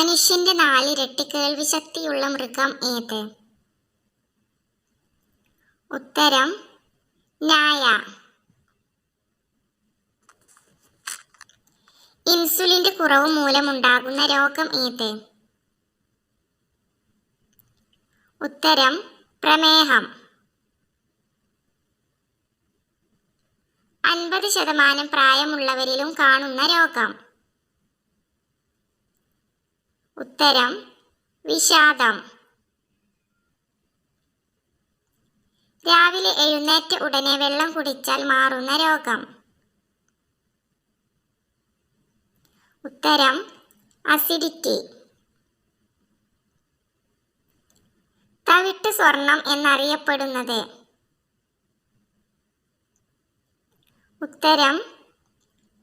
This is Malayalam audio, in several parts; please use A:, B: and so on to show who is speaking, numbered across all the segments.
A: മനുഷ്യന്റെ നാലിരട്ടി കേൾവി ശക്തിയുള്ള മൃഗം ഏത്? ഉത്തരം നായ. ഇൻസുലിന്റെ കുറവ് മൂലമുണ്ടാകുന്ന രോഗം ഏത്? ഉത്തരം പ്രമേഹം. അൻപത് ശതമാനം പ്രായമുള്ളവരിലും കാണുന്ന രോഗം. ഉത്തരം വിഷാദം. രാവിലെ എഴുന്നേറ്റ് ഉടനെ വെള്ളം കുടിച്ചാൽ മാറുന്ന രോഗം. ഉത്തരം അസിഡിറ്റി തവിട്ട് സ്വർണം എന്നറിയപ്പെടുന്നത്. ഉത്തരം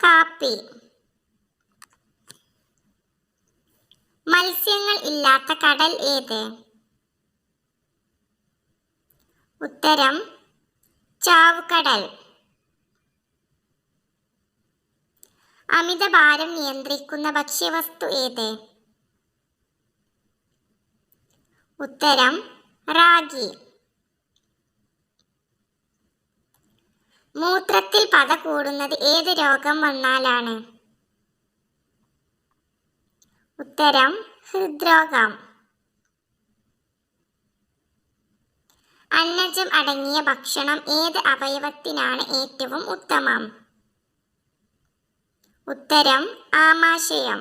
A: കാപ്പി. മത്സ്യങ്ങൾ ഇല്ലാത്ത കടൽ ഏത്? ഉത്തരം ചാവുകടൽ. അമിതഭാരം നിയന്ത്രിക്കുന്ന ഭക്ഷ്യവസ്തു ഏത്? ഉത്തരം റാഗി. മൂത്രത്തിൽ പത കൂടുന്നത് ഏത് രോഗം വന്നാലാണ്? ഉത്തരം ഹൃദ്രോഗം. അന്നജം അടങ്ങിയ ഭക്ഷണം ഏത് അവയവത്തിനാണ് ഏറ്റവും ഉത്തമം? ഉത്തരം ആമാശയം.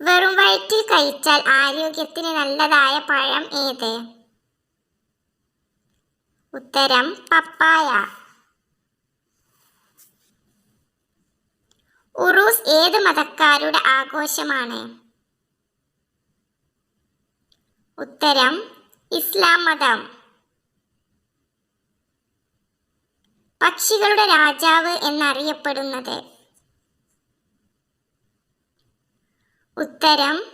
A: വെറും വയറ്റിൽ കഴിച്ചാൽ ആരോഗ്യത്തിന് നല്ലതായ പഴം ഏത്? ഉത്തരം പപ്പായ. ഉറൂസ് ഏത് മതക്കാരുടെ ആഘോഷമാണ്? ഉത്തരം ഇസ്ലാം മതം. പക്ഷികളുടെ രാജാവ് എന്നറിയപ്പെടുന്നത്. ഉത്തരം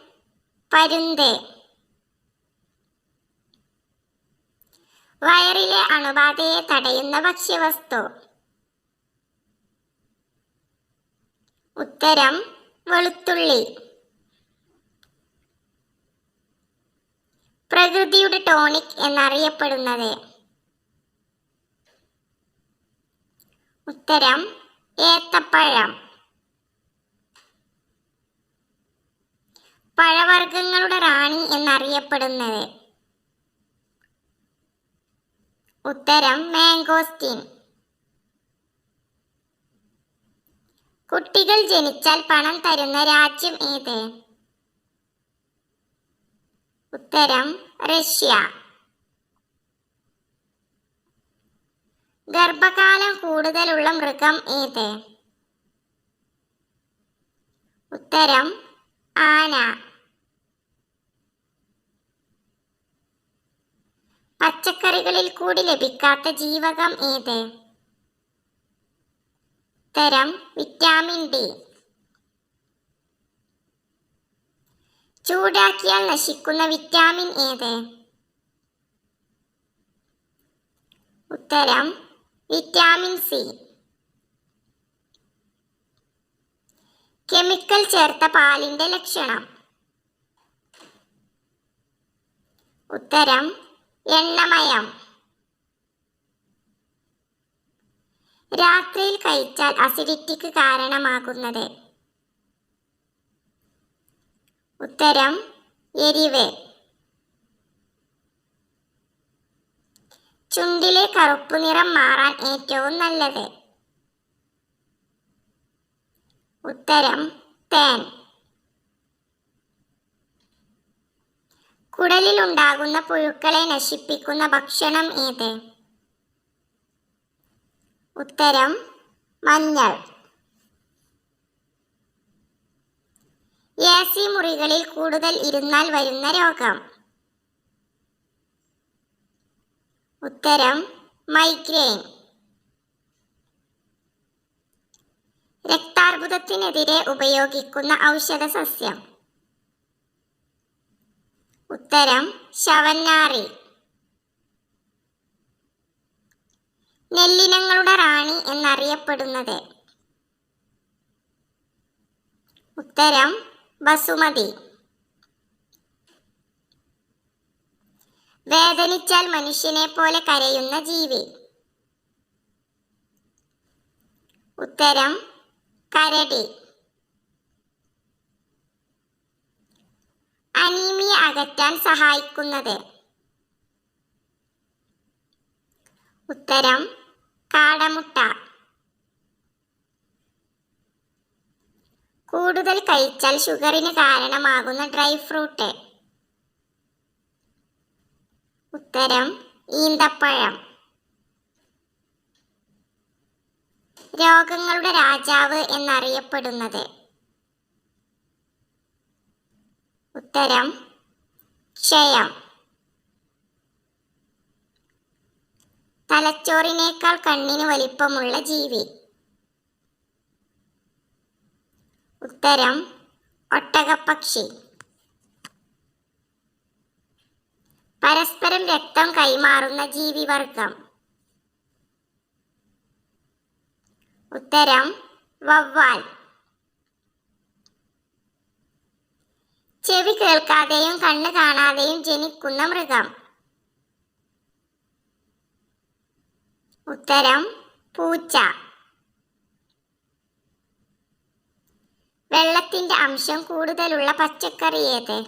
A: പരുന്ത്. വയറിലെ അണുബാധയെ തടയുന്ന ഭക്ഷ്യവസ്തു. ഉത്തരം വെളുത്തുള്ളി. പ്രകൃതിയുടെ ടോണിക് എന്നറിയപ്പെടുന്നത് ഉത്തരം ഏത്തപ്പഴം. പഴവർഗങ്ങളുടെ റാണി എന്നറിയപ്പെടുന്നത്. ഉത്തരം മാംഗോസ്റ്റീൻ കുട്ടികൾ ജനിച്ചാൽ പണം തരുന്ന രാജ്യം ഏത്? ഉത്തരം റഷ്യ. ഗർഭകാലം കൂടുതലുള്ള മൃഗം ഏത്? ഉത്തരം ആന. പച്ചക്കറികളിൽ കൂടി ലഭിക്കാത്ത ജീവകം ഏത്? ഉത്തരം വിറ്റാമിൻ ഡി ചൂടാക്കിയാൽ നശിക്കുന്ന വിറ്റാമിൻ ഏത്? ഉത്തരം വിറ്റാമിൻ സി കെമിക്കൽ ചേർത്ത പാലിന്റെ ലക്ഷണം. ഉത്തരം എണ്ണമയം. രാത്രിയിൽ കഴിച്ചാൽ അസിഡിറ്റിക്ക് കാരണമാകുന്നത്. ഉത്തരം എരിവ്. ചുണ്ടിലെ കറുപ്പ് നിറം മാറാൻ ഏറ്റവും നല്ലത്. ഉത്തരം തേൻ. കുടലിലുണ്ടാകുന്ന പുഴുക്കളെ നശിപ്പിക്കുന്ന ഭക്ഷണം ഏത്? ഉത്തരം മഞ്ഞൾ. എ സി മുറികളിൽ കൂടുതൽ ഇരുന്നാൽ വരുന്ന രോഗം. ഉത്തരം മൈഗ്രെയിൻ. രക്താർബുദത്തിനെതിരെ ഉപയോഗിക്കുന്ന ഔഷധ സസ്യം ഉത്തരം ശവന്നാറി നെല്ലിനങ്ങളുടെ റാണി എന്നറിയപ്പെടുന്നത്. ഉത്തരം ബസുമതി. വേദനിച്ചാൽ മനുഷ്യനെ പോലെ കരയുന്ന ജീവി. ഉത്തരം കരടി. അനീമിയ അകറ്റാൻ സഹായിക്കുന്നത്. ഉത്തരം കാടമുട്ട. കൂടുതൽ കഴിച്ചാൽ ഷുഗറിന് കാരണമാകുന്ന ഡ്രൈ ഫ്രൂട്ട്. ഉത്തരം ഈന്തപ്പഴം. രോഗങ്ങളുടെ രാജാവ് എന്നറിയപ്പെടുന്നത്. ഉത്തരം ക്ഷയം. തലച്ചോറിനേക്കാൾ കണ്ണിന് വലിപ്പമുള്ള ജീവി. ഉത്തരം ഒട്ടകപ്പക്ഷി. പരസ്പരം രക്തം കൈമാറുന്ന ജീവിവർഗം ഉത്തരം വവ്വാൽ. ചെവി കേൾക്കാതെയും കണ്ണ് കാണാതെയും ജനിക്കുന്ന മൃഗം. ഉത്തരം പൂച്ച. വെള്ളത്തിന്റെ അംശം കൂടുതലുള്ള പച്ചക്കറി ഏത്?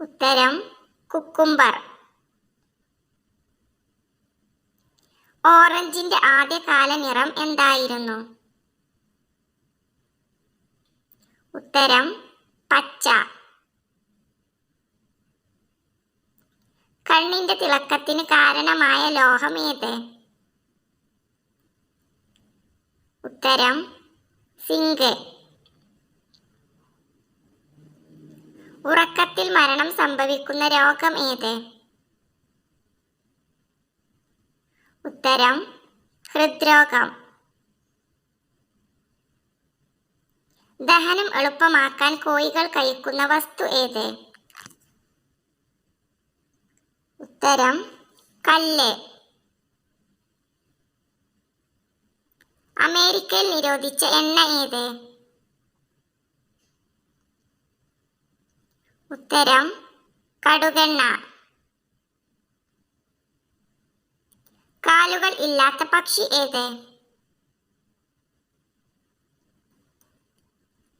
A: ഉത്തരം കുക്കുംബർ. ഓറഞ്ചിന്റെ ആദ്യകാല നിറം എന്തായിരുന്നു? ഉത്തരം പച്ച. കണ്ണിന്റെ തിളക്കത്തിന് കാരണമായ ലോഹം ഏത് ഉത്തരം സിങ്ക്. ഉറക്കത്തിൽ മരണം സംഭവിക്കുന്ന രോഗം ഏത്? ഉത്തരം ഹൃദ്രോഗം. ദഹനം എളുപ്പമാക്കാൻ കോഴികൾ കഴിക്കുന്ന വസ്തു ഏത്? ഉത്തരം കല്ല്. അമേരിക്കയിൽ നിരോധിച്ച എണ്ണ ഏത്? ഉത്തരം കടുകെണ്ണ. കാലുകൾ ഇല്ലാത്ത പക്ഷി ഏത്?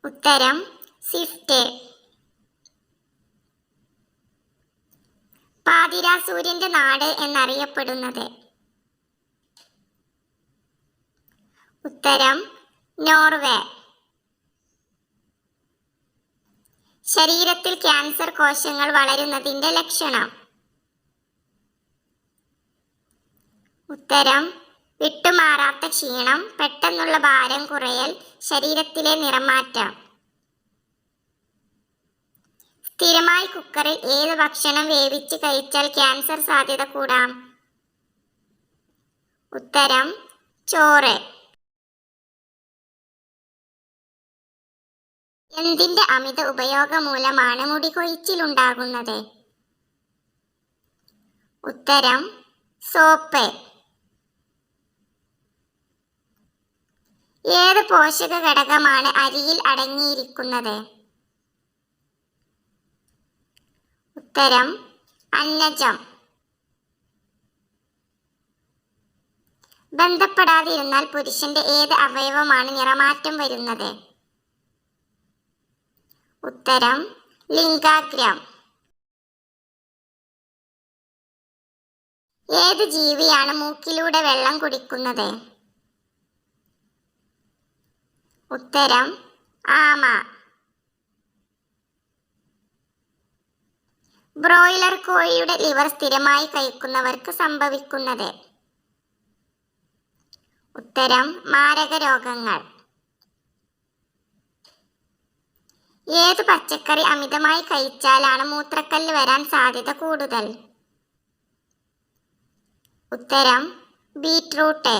A: ഉത്തരം സ്വിഫ്റ്റ് പാതിരാസൂര്യന്റെ നാട് എന്നറിയപ്പെടുന്നത്. ഉത്തരം നോർവേ. ശരീരത്തിൽ ക്യാൻസർ കോശങ്ങൾ വളരുന്നതിന്റെ ലക്ഷണം. ഉത്തരം വിട്ടുമാറാത്ത ക്ഷീണം പെട്ടെന്നുള്ള ഭാരം കുറയൽ ശരീരത്തിലെ നിറമാറ്റം. സ്ഥിരമായി കുക്കറിൽ ഏത് ഭക്ഷണം വേവിച്ച് കഴിച്ചാൽ ക്യാൻസർ സാധ്യത കൂടാം? ഉത്തരം ചോറ്. എന്തിന്റെ അമിത ഉപയോഗം മൂലമാണ് മുടി കൊഴിച്ചിലുണ്ടാകുന്നത്? ഉത്തരം സോപ്പ്. ഏത് പോഷക ഘടകമാണ് അരിയിൽ അടങ്ങിയിരിക്കുന്നത്? ഉത്തരം അന്നജം. ബന്ധപ്പെടാതിരുന്നാൽ പുരുഷന്റെ ഏത് അവയവമാണ് നിറമാറ്റം വരുന്നത്? ഉത്തരം ലിംഗാഗ്രം. ഏത് ജീവിയാണ് മൂക്കിലൂടെ വെള്ളം കുടിക്കുന്നത്? ഉത്തരം ആമ. ബ്രോയിലർ കോഴിയുടെ ലിവർ സ്ഥിരമായി കഴിക്കുന്നവർക്ക് സംഭവിക്കുന്നത്. ഉത്തരം മാരക രോഗങ്ങൾ. ഏത് പച്ചക്കറി അമിതമായി കഴിച്ചാലാണ് മൂത്രക്കല്ല് വരാൻ സാധ്യത കൂടുതൽ? ഉത്തരം ബീറ്റ്റൂട്ട്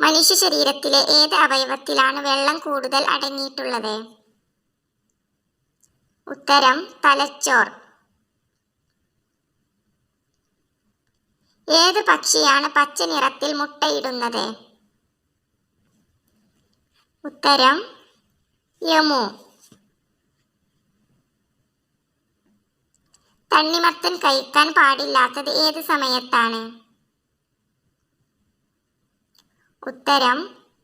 A: മനുഷ്യ ശരീരത്തിലെ ഏത് അവയവത്തിലാണ് വെള്ളം കൂടുതൽ അടങ്ങിയിട്ടുള്ളത്? ഉത്തരം തലച്ചോർ. ഏത് പക്ഷിയാണ് പച്ച നിറത്തിൽ മുട്ടയിടുന്നത്? ഉത്തരം യമു. തണ്ണിമത്തൻ കഴിക്കാൻ പാടില്ലാത്തത് ഏത് സമയത്താണ്? ഉത്തരം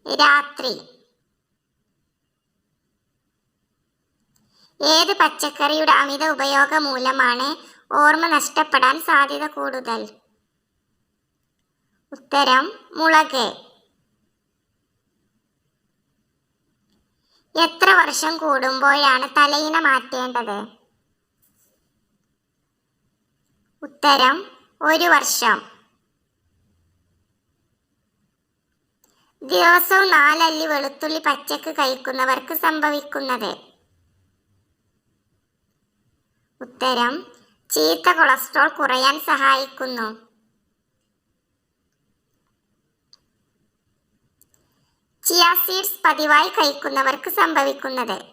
A: രാത്രി. ഏത് പച്ചക്കറിയുടെ അമിത ഉപയോഗം മൂലമാണ് ഓർമ്മ നഷ്ടപ്പെടാൻ സാധ്യത കൂടുതൽ? ഉത്തരം മുളക്. എത്ര വർഷം കൂടുമ്പോഴാണ് തലയിന മാറ്റേണ്ടത്? ഉത്തരം ഒരു വർഷം. ദിവസവും നാലല്ലി വെളുത്തുള്ളി പച്ചക്ക് കഴിക്കുന്നവർക്ക് സംഭവിക്കുന്നത് ഉത്തരം ചീത്ത കൊളസ്ട്രോൾ കുറയാൻ സഹായിക്കുന്നു. ചിയ സീഡ്സ് പതിവായി കഴിക്കുന്നവർക്ക് സംഭവിക്കുന്നത്.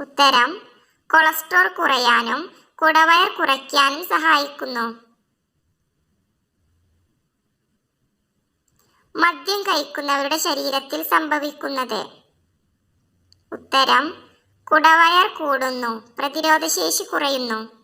A: ഉത്തരം കൊളസ്ട്രോൾ കുറയാനും കുടവയർ കുറയ്ക്കാനും സഹായിക്കുന്നു. മദ്യം കഴിക്കുന്നവരുടെ ശരീരത്തിൽ സംഭവിക്കുന്നത്. ഉത്തരം കുടവയർ കൂടുന്നു. പ്രതിരോധശേഷി കുറയുന്നു.